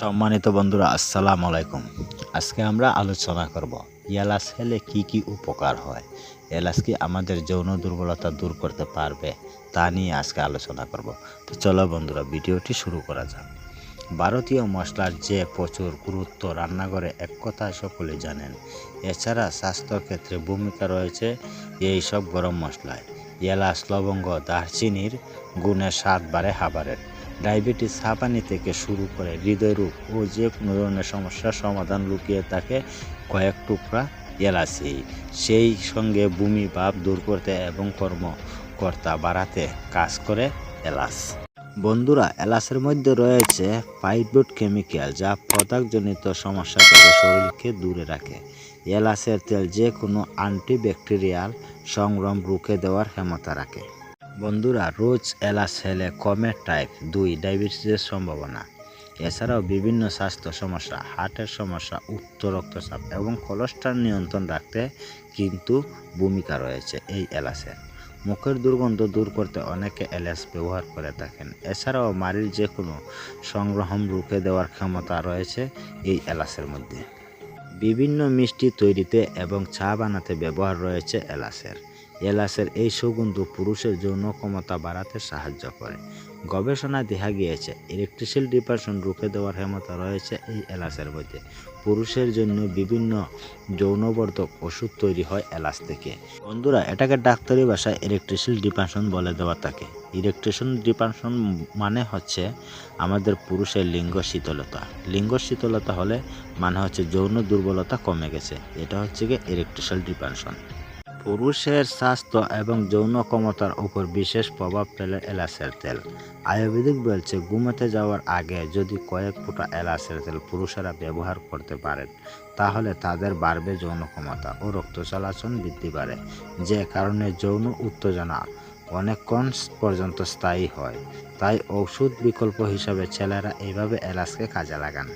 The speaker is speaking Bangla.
সম্মানিত বন্ধুরা, আসসালামু আলাইকুম। আজকে আমরা আলোচনা করব, এলাচ খেলে কি কি উপকার হয়? এলাচ কি আমাদের যৌন দুর্বলতা দূর করতে পারবে? তা নিয়ে আজকে আলোচনা করব। তো চলো বন্ধুরা, ভিডিওটি শুরু করা যাক। ভারতীয় মশলার যে প্রচুর গুরুত্ব রান্নাঘরে এক কথা সকলে জানেন, এছাড়া স্বাস্থ্য ক্ষেত্রে ভূমিকা রয়েছে এই সব গরম মশলায়। এলাচ, লবঙ্গ, দারচিনির গুণের স্বাদ বাড়ে খাবারের। ডায়াবেটিস হাঁপানি থেকে শুরু করে হৃদয়রোগ ও যে কোনো ধরনের সমস্যার সমাধান লুকিয়ে থাকে কয়েক টুকরা এলাচি। সেই সঙ্গে ভূমি ভাব দূর করতে এবং কর্মকর্তা বাড়াতে কাজ করে এলাচ। বন্ধুরা, এলাচের মধ্যে রয়েছে ফাইটবোট কেমিক্যাল যা পদার্থজনিত সমস্যা থেকে শরীরকে দূরে রাখে। এলাচের তেল যে কোনো অ্যান্টিব্যাকটেরিয়াল সংগ্রাম রুখে দেওয়ার ক্ষমতা রাখে। বন্ধুরা, রোজ এলাচ খেলে কমে টাইপ দুই ডায়াবেটিসের সম্ভাবনা। এছাড়াও বিভিন্ন স্বাস্থ্য সমস্যা, হার্টের সমস্যা, উচ্চ রক্তচাপ এবং কোলেস্ট্রল নিয়ন্ত্রণ রাখতে কিন্তু ভূমিকা রয়েছে এই এলাচের মুখের দুর্গন্ধ দূর করতে অনেকে এলাচ ব্যবহার করে থাকেন। এছাড়াও মাড়ির যে কোনো সংগ্রহণ রুখে দেওয়ার ক্ষমতা রয়েছে এই এলাচের মধ্যে। বিভিন্ন মিষ্টি তৈরিতে এবং চা বানাতে ব্যবহার রয়েছে এলাচের। এলাচের এই সুগন্ধ পুরুষের যৌন ক্ষমতা বাড়াতে সাহায্য করে। গবেষণায় দেখা গিয়েছে ইলেকট্রিসিল ডিপ্রেশন রুখে দেওয়ার ক্ষমতা রয়েছে এই এলাচের মধ্যে। পুরুষের জন্য বিভিন্ন যৌনবর্ধক ওষুধ তৈরি হয় এলাচ থেকে। বন্ধুরা, এটাকে ডাক্তারি ভাষায় ইলেকট্রিসিল ডিপ্রেশন বলে দেওয়া থাকে। ইলেকট্রিশন ডিপ্রেশন মানে হচ্ছে আমাদের পুরুষের লিঙ্গ শীতলতা। লিঙ্গ শীতলতা হলে মানে হচ্ছে যৌন দুর্বলতা কমে গেছে। এটা হচ্ছে গিয়ে ইলেকট্রিশাল ডিপ্রেশন পুরুষের স্বাস্থ্য এবং যৌন ক্ষমতার উপর বিশেষ প্রভাব ফেলে এলাচের তেল। আয়ুর্বেদিক বলছে, ঘুমাতে যাওয়ার আগে যদি কয়েক ফোঁটা এলাচের তেল পুরুষেরা ব্যবহার করতে পারেন, তাহলে তাদের বাড়বে যৌন ক্ষমতা ও রক্ত চলাচল বৃদ্ধি পারে। যে কারণে যৌন উত্তেজনা অনেকক্ষণ পর্যন্ত স্থায়ী হয়। তাই ঔষধ বিকল্প হিসাবে ছেলেরা এইভাবে এলাচকে কাজে লাগান।